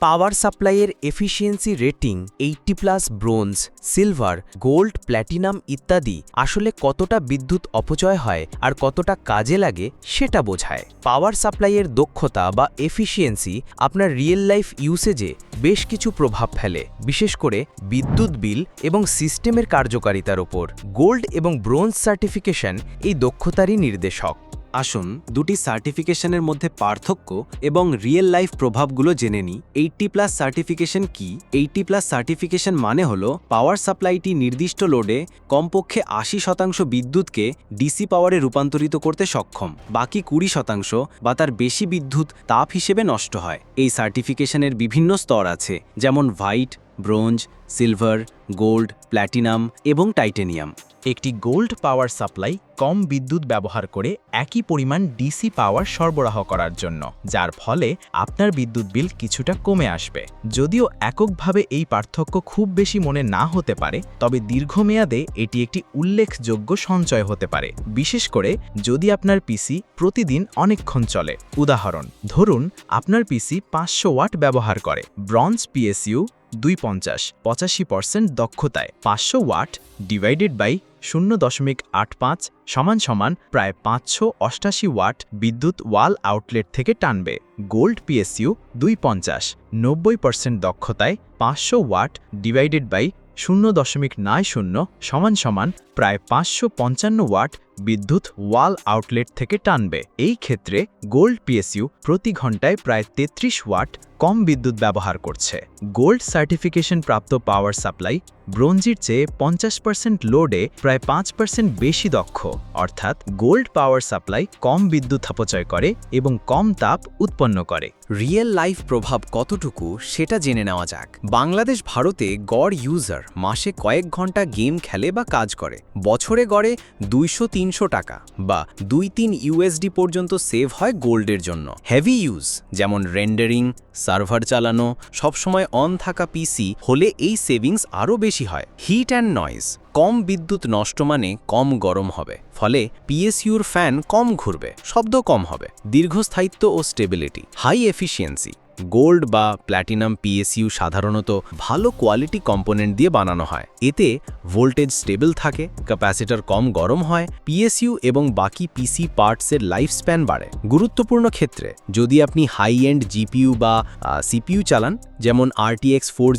পাওয়ার সাপ্লাইয়ের efficiency rating eighty plus bronze, silver, gold, platinum ইত্যাদি আসলে কতটা বিদ্যুৎ অপচয় হয় আর কতটা কাজে লাগে সেটা বোঝায়। পাওয়ার সাপ্লাইয়ের দক্ষতা বা এফিসিয়েন্সি আপনার রিয়েল লাইফ ইউসেজে বেশ কিছু প্রভাব ফেলে, বিশেষ করে বিদ্যুৎ বিল এবং সিস্টেমের কার্যকারিতার ওপর। গোল্ড এবং ব্রোঞ্জ সার্টিফিকেশন এই দক্ষতারই নির্দেশক। আসুন, দুটি সার্টিফিকেশনের মধ্যে পার্থক্য এবং রিয়েল লাইফ প্রভাবগুলো জেনে নিই। এইটটি প্লাস সার্টিফিকেশন কি? এইটটি প্লাস সার্টিফিকেশন মানে হল, পাওয়ার সাপ্লাইটি নির্দিষ্ট লোডে কমপক্ষে আশি শতাংশ বিদ্যুৎকে ডিসি পাওয়ারে রূপান্তরিত করতে সক্ষম। বাকি কুড়ি শতাংশ বা তার বেশি বিদ্যুৎ তাপ হিসেবে নষ্ট হয়। এই সার্টিফিকেশনের বিভিন্ন স্তর আছে, যেমন white bronze, silver, gold, platinum এবং টাইটেনিয়াম। একটি গোল্ড পাওয়ার সাপ্লাই কম বিদ্যুৎ ব্যবহার করে একই পরিমাণ ডিসি পাওয়ার সরবরাহ করার জন্য, যার ফলে আপনার বিদ্যুৎ বিল কিছুটা কমে আসবে। যদিও এককভাবে এই পার্থক্য খুব বেশি মনে না হতে পারে, তবে দীর্ঘমেয়াদে এটি একটি উল্লেখযোগ্য সঞ্চয় হতে পারে। বিশেষ করে যদি আপনার পিসি প্রতিদিন অনেকক্ষণ চলে। উদাহরণ, ধরুন, আপনার পিসি পাঁচশো ওয়াট ব্যবহার করে। ব্রঞ্জ, পিএসইউ দুই পঞ্চাশ, পঁচাশি পার্সেন্ট দক্ষতায় পাঁচশো ওয়াট ডিভাইডেড বাই শূন্য দশমিক আট পাঁচ সমান সমান প্রায় পাঁচশো অষ্টাশি ওয়াট বিদ্যুৎ ওয়াল আউটলেট থেকে টানবে। গোল্ড পিএসইউ দুই পঞ্চাশ, নব্বই পার্সেন্ট দক্ষতায় পাঁচশো ওয়াট ডিভাইডেড বাই শূন্য দশমিক নয় শূন্য সমান সমান প্রায় পাঁচশো পঞ্চান্ন ওয়াট বিদ্যুৎ ওয়াল আউটলেট থেকে টানবে। এই ক্ষেত্রে গোল্ড পিএসইউ প্রতি ঘন্টায় প্রায় তেত্রিশ ওয়াট কম বিদ্যুৎ ব্যবহার করছে। গোল্ড সার্টিফিকেশন প্রাপ্ত পাওয়ার সাপ্লাই ব্রোঞ্জির চেয়ে পঞ্চাশ পার্সেন্ট লোডে প্রায় পাঁচ পার্সেন্ট বেশি দক্ষ। অর্থাৎ গোল্ড পাওয়ার সাপ্লাই কম বিদ্যুৎ অপচয় করে এবং কম তাপ উৎপন্ন করে। রিয়েল লাইফ প্রভাব কতটুকু সেটা জেনে নেওয়া যাক। বাংলাদেশ ভারতে গড় ইউজার মাসে কয়েক ঘণ্টা গেম খেলে বা কাজ করে। বছরে গড়ে দুইশো তিন তিনশো টাকা বা দুই তিন ইউএসডি পর্যন্ত সেভ হয় গোল্ডের জন্য। হেভি ইউজ যেমন রেন্ডারিং সার্ভার চালানো, সবসময় অন থাকা পিসি হলে এই সেভিংস আরও বেশি হয়। হিট অ্যান্ড নয়েজ কম বিদ্যুৎ নষ্ট মানে কম গরম হবে, ফলে পিএসইউর ফ্যান কম ঘুরবে, শব্দ কম হবে, দীর্ঘস্থায়িত্ব ও স্টেবিলিটি হাই এফিসিয়েন্সি গোল্ড বা প্ল্যাটিনাম পিএসইউ সাধারণত ভালো কোয়ালিটি কম্পোনেন্ট দিয়ে বানানো হয়। এতে ভোল্টেজ স্টেবল থাকে, ক্যাপাসিটার কম গরম হয় পিএসইউ এবং বাকি পিসি পার্টসের লাইফ স্প্যান বাড়ে। গুরুত্বপূর্ণ ক্ষেত্রে, যদি আপনি হাই এন্ড জিপিইউ বা সিপিইউ চালান, যেমন আরটিএক্স ফোর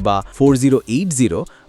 বা ফোর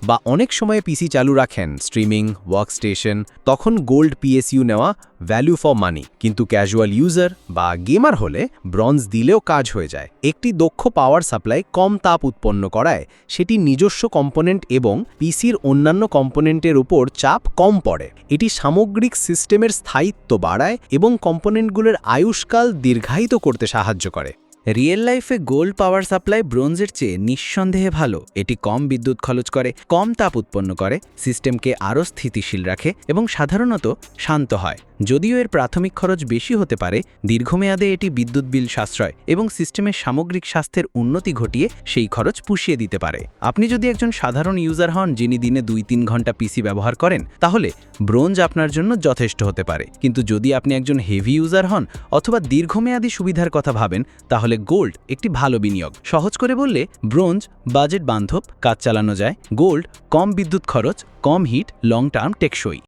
বা অনেক সময় পিসি চালু রাখেন স্ট্রিমিং ওয়ার্কস্টেশন তখন গোল্ড পিএসইউ নেওয়া ভ্যালু ফর মানি কিন্তু ক্যাজুয়াল ইউজার বা গেমার হলে ব্রঞ্জ দিলেও কাজ যায়। একটি দক্ষ পাওয়ার সাপ্লাই কম তাপ উৎপন্ন করায়, সেটি নিজস্ব কম্পোনেন্ট এবং পিসির অন্যান্য কম্পোনেন্টের উপর চাপ কম পড়ে। এটি সামগ্রিক সিস্টেমের স্থায়িত্ব বাড়ায় এবং কম্পোনেন্টগুলোর আয়ুষ্কাল দীর্ঘায়িত করতে সাহায্য করে। রিয়েল লাইফে গোল্ড পাওয়ার সাপ্লাই ব্রোঞ্জের চেয়ে নিঃসন্দেহে ভালো। এটি কম বিদ্যুৎ খরচ করে, কম তাপ উৎপন্ন করে সিস্টেমকে আরও স্থিতিশীল রাখে এবং সাধারণত শান্ত হয়। যদিও এর প্রাথমিক খরচ বেশি হতে পারে, দীর্ঘমেয়াদে এটি বিদ্যুৎ বিল সাশ্রয় এবং সিস্টেমের সামগ্রিক স্বাস্থ্যের উন্নতি ঘটিয়ে সেই খরচ পুষিয়ে দিতে পারে। আপনি যদি একজন সাধারণ ইউজার হন যিনি দিনে দুই তিন ঘণ্টা পিসি ব্যবহার করেন, তাহলে ব্রোঞ্জ আপনার জন্য যথেষ্ট হতে পারে। কিন্তু যদি আপনি একজন হেভি ইউজার হন অথবা দীর্ঘমেয়াদী সুবিধার কথা ভাবেন, তাহলে গোল্ড একটি ভালো বিনিয়োগ। সহজ করে বললে, ব্রোঞ্জ, বাজেট বান্ধব, কাজ চালানো যায়, গোল্ড, কম বিদ্যুৎ খরচ, কম হিট, লং টার্ম, টেকসই।